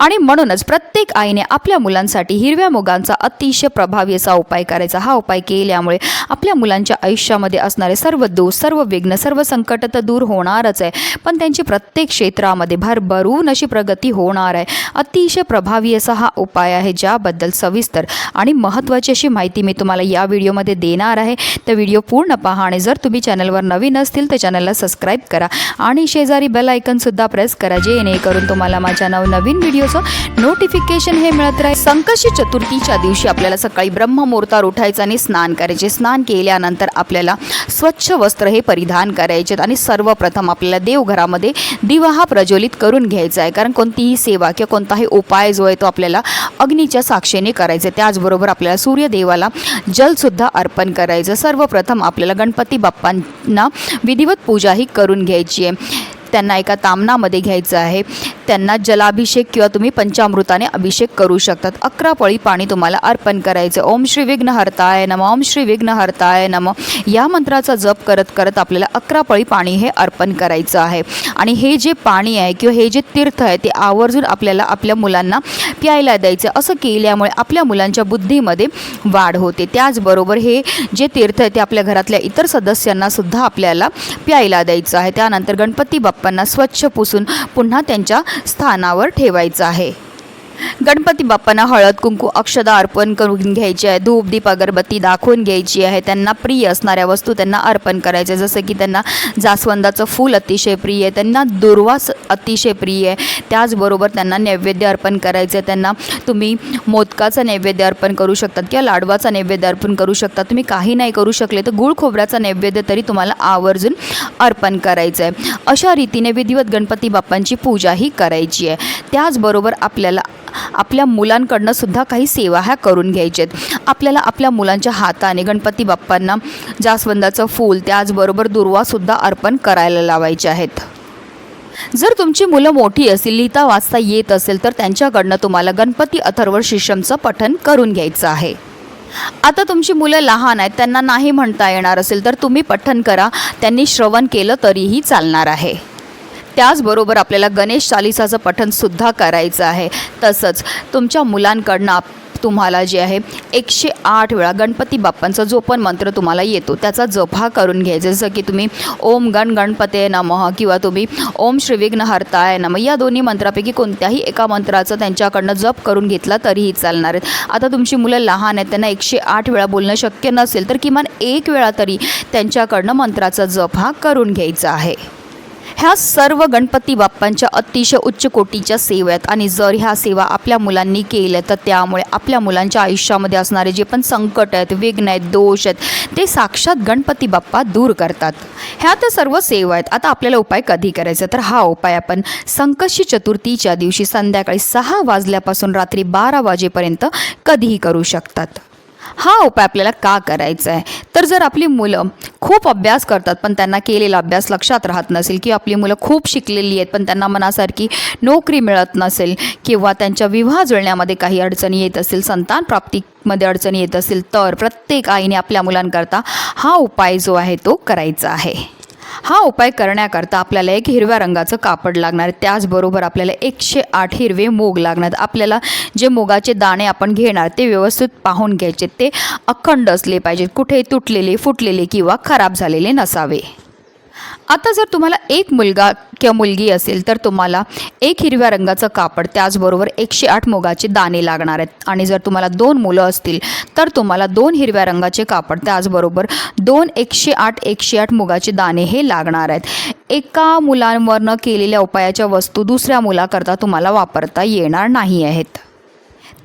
आणि म्हणूनच प्रत्येक आईने आपल्या मुलांसाठी हिरव्या मुगांचा अतिशय प्रभावी असा उपाय करायचा. हा उपाय केल्यामुळे आपल्या मुलांच्या आयुष्यामध्ये असणारे सर्व दोष सर्व विघ्न सर्व संकट तर दूर होणारच आहे. पण त्यांची प्रत्येक क्षेत्रामध्ये भरभरून अशी प्रगती होणार आहे. अतिशय प्रभावी असा हा उपाय आहे ज्याबद्दल सविस्तर आणि महत्त्वाची अशी माहिती मी तुम्हाला या व्हिडिओमध्ये देणार आहे. तर व्हिडिओ पूर्ण पहा आणि जर तुम्ही चॅनलवर नवीन असतील तर चॅनलला सबस्क्राईब करा आणि शेजारी बेल आयकनसुद्धा प्रेस करा जेणेकरून तुम्हाला माझ्या नवनवीन व्हिडिओचं नोटिफिकेशन हे मिळत राहील. संकष्टी चतुर्थीच्या दिवशी आपल्याला सकाळी ब्रह्ममुहूर्तावर उठायचं आणि स्नान करायचे. स्नान केल्यानंतर आपल्याला स्वच्छ वस्त्र हे परिधान करायचे आणि सर्वप्रथम आपल्याला देवघरामध्ये दिवा हा प्रज्वलित करून घ्यायचा आहे. कारण कोणतीही सेवा किंवा कोणताही उपाय जो आहे तो आपल्याला अग्नीच्या साक्षीने करायचा आहे. त्याचबरोबर आपल्याला सूर्यदेवाला जलसुद्धा अर्पण करायचं सर्वप्रथम आपल्याला गणपती बाप्पांना विधिवत पूजा ही करून घ्यायची आहे. त्यांना एका तामणामध्ये घ्यायचं आहे. त्यांना जलाभिषेक किंवा तुम्ही पंचामृताने अभिषेक करू शकतात. अकरा पळी पाणी तुम्हाला अर्पण करायचं. ओम श्री विघ्न हरताय नम. ओम श्री विघ्न हरताय नम. या मंत्राचा जप करत करत आपल्याला अकरा पळी पाणी हे अर्पण करायचं आहे. आणि हे जे पाणी आहे किंवा हे जे तीर्थ आहे ते आवर्जून आपल्याला आपल्या मुलांना प्यायला द्यायचं. असं केल्यामुळे आपल्या मुलांच्या बुद्धीमध्ये वाढ होते. त्याचबरोबर हे जे तीर्थ आहे ते आपल्या घरातल्या इतर सदस्यांना सुद्धा आपल्याला प्यायला द्यायचं आहे. त्यानंतर गणपती बाप्पांना स्वच्छ पुसून पुन्हा त्यांच्या स्थानावर ठेवायचं आहे. गणपती बाप्पांना हळद कुंकू अक्षदा अर्पण करून घ्यायची आहे. धूप दीप अगरबत्ती दाखवून घ्यायची आहे. त्यांना प्रिय असणाऱ्या वस्तू त्यांना अर्पण करायच्या जसं की त्यांना जास्वंदाचं फूल अतिशय प्रिय आहे. त्यांना दुर्वास अतिशय प्रिय आहे. त्याचबरोबर त्यांना नैवेद्य अर्पण करायचं आहे. त्यांना तुम्ही मोदकाचं नैवेद्य अर्पण करू शकतात किंवा लाडवाचा नैवेद्य अर्पण करू शकता. तुम्ही काही नाही करू शकले तर गुळ खोबऱ्याचा नैवेद्य तरी तुम्हाला आवर्जून अर्पण करायचं आहे. अशा रीतीने विधिवत गणपती बाप्पांची पूजा ही करायची आहे. त्याचबरोबर आपल्याला आपल्या मुलांकडनं सुद्धा काही सेवा ह्या करून घ्यायच्यात आहेत आपल्याला आपल्या मुलांच्या हाताने गणपती बाप्पांना जास्वंदाचं फूल त्याचबरोबर दुर्वासुद्धा अर्पण करायला लावायचे आहेत. जर तुमची मुलं मोठी असतील लिहिता वाचता येत असेल तर त्यांच्याकडनं तुम्हाला गणपती अथर्व शिशमचं पठन करून घ्यायचं आहे. आता तुमची मुलं लहान आहेत त्यांना नाही म्हणता येणार असेल तर तुम्ही पठन करा. त्यांनी श्रवण केलं तरीही चालणार आहे. त्याचबरोबर आपल्याला गणेश चालिसाचं पठनसुद्धा करायचं आहे. तसंच तुमच्या मुलांकडनं आप तुम्हाला जे आहे एकशे आठ वेळा गणपती बाप्पांचा जो पण मंत्र तुम्हाला येतो त्याचा जप हा करून घ्यायचा जसं की तुम्ही ओम गण गणपते नमः किंवा तुम्ही ओम श्रीविघ्न हरताय नमः या दोन्ही मंत्रापैकी कोणत्याही एका मंत्राचं त्यांच्याकडनं जप करून घेतला तरीही चालणार आहेत आता तुमची मुलं लहान आहेत त्यांना एकशे आठ वेळा बोलणं शक्य नसेल तर किमान एक वेळा तरी त्यांच्याकडनं मंत्राचा जप हा करून घ्यायचा आहे. ह्या सर्व गणपती बाप्पांच्या अतिशय उच्च कोटीच्या सेवा आहेत आणि जर ह्या सेवा आपल्या मुलांनी केल्या तर त्यामुळे आपल्या मुलांच्या आयुष्यामध्ये असणारे जे पण संकट आहेत विघ्न आहेत दोष आहेत ते साक्षात गणपती बाप्पा दूर करतात. ह्या तर सर्व सेवा आहेत. आता आपल्याला उपाय कधी करायचा? तर हा उपाय आपण संकष्टी चतुर्थीच्या दिवशी संध्याकाळी सहा वाजल्यापासून रात्री बारा वाजेपर्यंत कधीही करू शकतात. हा उपाय आपल्याला का करायचा आहे तर जर आपली मुलं खूप अभ्यास करतात पण त्यांना केलेला अभ्यास लक्षात राहत नसेल किंवा आपली मुलं खूप शिकलेली आहेत पण त्यांना मनासारखी नोकरी मिळत नसेल किंवा त्यांच्या विवाह जुळण्यामध्ये काही अडचणी येत असेल संतान प्राप्तीमध्ये अडचणी येत असतील तर प्रत्येक आईने आपल्या मुलांकरता हा उपाय जो आहे तो करायचा आहे. हा उपाय करण्याकरता आपल्याला एक हिरव्या रंगाचं कापड लागणार. त्याचबरोबर आपल्याला एकशे आठ हिरवे मूग लागणार. आपल्याला जे मुगाचे दाणे आपण घेणार ते व्यवस्थित पाहून घ्यायचे. ते अखंड असले पाहिजेत. कुठे तुटलेले फुटलेले किंवा खराब झालेले नसावे. आता जर तुम्हाला एक मुलगा किंवा मुलगी असेल तर तुम्हाला एक हिरव्या रंगाचं कापड त्याचबरोबर एकशे आठ मुगाचे दाणे लागणार आहेत. आणि जर तुम्हाला दोन मुलं असतील तर तुम्हाला दोन हिरव्या रंगाचे कापड त्याचबरोबर दोन एकशे आठ एकशे आठ मुगाचे दाणे हे लागणार आहेत. एका मुलांवरनं केलेल्या उपायाच्या वस्तू दुसऱ्या मुलाकरता तुम्हाला वापरता येणार नाही आहेत.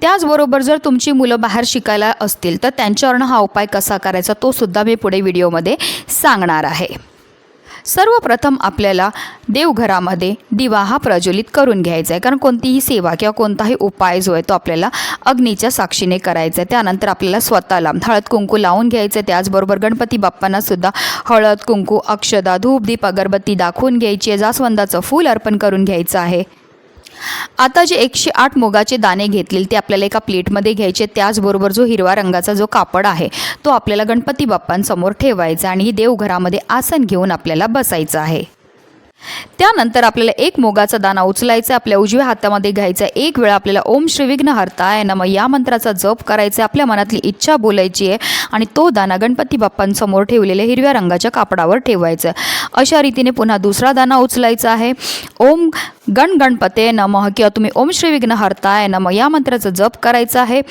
त्याचबरोबर जर तुमची मुलं बाहेर शिकायला असतील तर त्यांच्यावरनं हा उपाय कसा करायचा तो सुद्धा मी पुढे व्हिडिओमध्ये सांगणार आहे. सर्वप्रथम आपल्याला देवघरामध्ये दिवा हा प्रज्वलित करून घ्यायचा आहे. कारण कोणतीही सेवा किंवा कोणताही उपाय जो आहे तो आपल्याला अग्नीच्या साक्षीने करायचा आहे. त्यानंतर आपल्याला स्वतःला हळद कुंकू लावून घ्यायचं आहे. त्याचबरोबर गणपती बाप्पांना सुद्धा हळद कुंकू अक्षदा धूप दीप अगरबत्ती दाखवून घ्यायची आहे. जास्वंदाचं फूल अर्पण करून घ्यायचं आहे. आता जे एकशे आठ मुगाचे दाणे घेतलेले ते आपल्याला एका प्लेटमध्ये घ्यायचे. त्याचबरोबर जो हिरवा रंगाचा जो कापड आहे तो आपल्याला गणपती बाप्पांसमोर ठेवायचा आणि देवघरामध्ये आसन घेऊन आपल्याला बसायचं आहे. त्यानंतर आपल्याला एक मोगाचा दाना उचलायचा आपल्या उजव्या हातामध्ये घ्यायचा एक वेळा आपल्याला ओम श्री विघ्न हरताय नम या मंत्राचा जप करायचा आपल्या मनातली इच्छा बोलायची आहे आणि तो दाना गणपती बाप्पांसमोर ठेवलेल्या हिरव्या रंगाच्या कापडावर ठेवायचा अशा रीतीने पुन्हा दुसरा दाना उचलायचा आहे. ओम गण गणपते नमः. किंवा तुम्ही ओम श्री विघ्न हरताय नम या मंत्राचा जप करायचा आहे.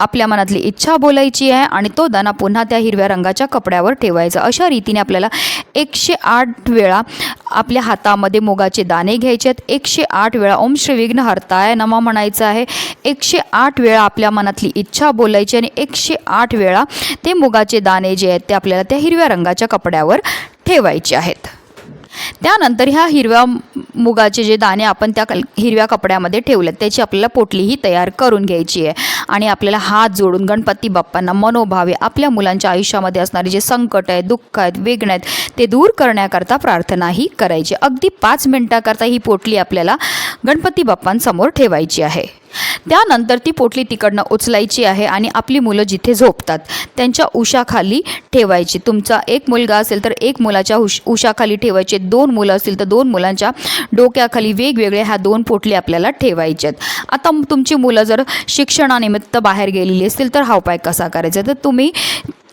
आपल्या मनातली इच्छा बोलायची आहे आणि तो दाना पुन्हा त्या हिरव्या रंगाच्या कपड्यावर ठेवायचा. अशा रीतीने आपल्याला एकशे आठ वेळा आपल्या हातामध्ये मुगाचे दाणे घ्यायचे आहेत. एकशे आठ वेळा ओम श्री विघ्न हरताय नमा म्हणायचं आहे. एकशे आठ वेळा आपल्या मनातली इच्छा बोलायची आणि एकशे आठ वेळा ते मुगाचे दाणे जे आहेत ते आपल्याला त्या हिरव्या रंगाच्या कपड्यावर ठेवायचे आहेत. त्यानंतर ह्या हिरव्या मुगाचे जे दाणे आपण त्या कल हिरव्या कपड्यामध्ये ठेवलेत त्याची आपल्याला पोटलीही तयार करून घ्यायची आहे. आणि आपल्याला हात जोडून गणपती बाप्पांना मनोभावे आपल्या मुलांच्या आयुष्यामध्ये असणारे जे संकट आहेत दुःख आहेत वेगणे आहेत ते दूर करण्याकरता प्रार्थनाही करायची. अगदी पाच मिनटाकरता ही पोटली आपल्याला गणपती बाप्पांसमोर ठेवायची आहे. त्यानंतर ती पोटली तिकडनं उचलायची आहे आणि आपली मुलं जिथे झोपतात त्यांच्या उशाखाली ठेवायची. तुमचा एक मुलगा असेल तर एक मुलाच्या उश उशाखाली ठेवायचे. दोन मुलं असतील तर दोन मुलांच्या डोक्याखाली वेगवेगळ्या ह्या दोन पोटली आपल्याला ठेवायच्यात. आता तुमची मुलं जर शिक्षणानिमित्त बाहेर गेलेली असतील तर हा उपाय कसा करायचा? तर तुम्ही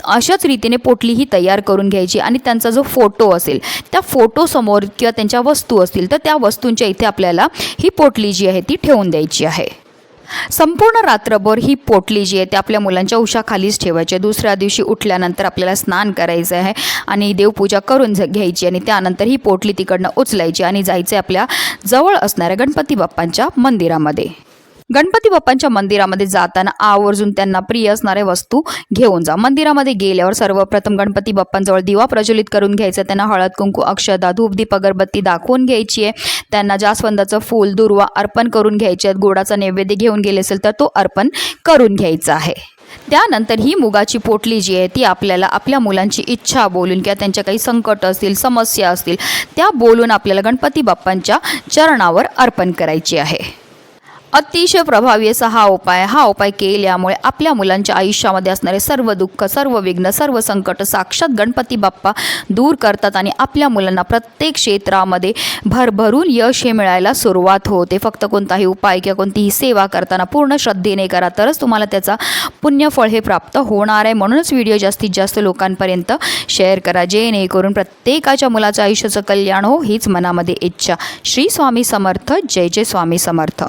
अशाच रीतीने पोटली ही तयार करून घ्यायची आणि त्यांचा जो फोटो असेल त्या फोटोसमोर किंवा त्यांच्या वस्तू असतील तर त्या वस्तूंच्या इथे आपल्याला ही पोटली जी आहे ती ठेवून द्यायची आहे. संपूर्ण रात्रभर ही पोटली जी आहे ती आपल्या मुलांच्या उशाखालीच ठेवायची दुसऱ्या दिवशी उठल्यानंतर आपल्याला स्नान करायचं आहे आणि देवपूजा करून झ- घ्यायची आणि त्यानंतर ही पोटली तिकडनं उचलायची आणि जायचं आहे आपल्या जवळ असणाऱ्या गणपती बाप्पांच्या मंदिरामध्ये. गणपती बाप्पांच्या मंदिरामध्ये जाताना आवर्जून त्यांना प्रिय असणाऱ्या वस्तू घेऊन जा. मंदिरामध्ये गेल्यावर सर्वप्रथम गणपती बाप्पांजवळ दिवा प्रज्वलित करून घ्यायचा. त्यांना हळद कुंकू अक्षदा धूपदीप अगरबत्ती दाखवून घ्यायची आहे. त्यांना जास्वंदाचं फूल दुर्वा अर्पण करून घ्यायचे आहेत. गोडाचा नैवेद्य घेऊन गेले असेल तर तो अर्पण करून घ्यायचा आहे. त्यानंतर ही मुगाची पोटली जी आहे ती आपल्याला आपल्या मुलांची इच्छा बोलून किंवा त्यांच्या काही संकट असतील समस्या असतील त्या बोलून आपल्याला गणपती बाप्पांच्या चरणावर अर्पण करायची आहे. अतिशय प्रभावी असा हा उपाय हा उपाय केल्यामुळे आपल्या मुलांच्या आयुष्यामध्ये असणारे सर्व दुःख सर्व विघ्न सर्व संकट साक्षात गणपती बाप्पा दूर करतात आणि आपल्या मुलांना प्रत्येक क्षेत्रामध्ये भरभरून यश हे मिळायला सुरुवात होते. फक्त कोणताही उपाय किंवा कोणतीही सेवा करताना पूर्ण श्रद्धेने करा तरच तुम्हाला त्याचा पुण्यफळ हे प्राप्त होणार आहे. म्हणूनच व्हिडिओ जास्तीत जास्त लोकांपर्यंत शेअर करा. जेणेकरून प्रत्येकाच्या मुलाचं आयुष्याचं कल्याण हो हीच मनामध्ये इच्छा. श्री स्वामी समर्थ. जय जय स्वामी समर्थ.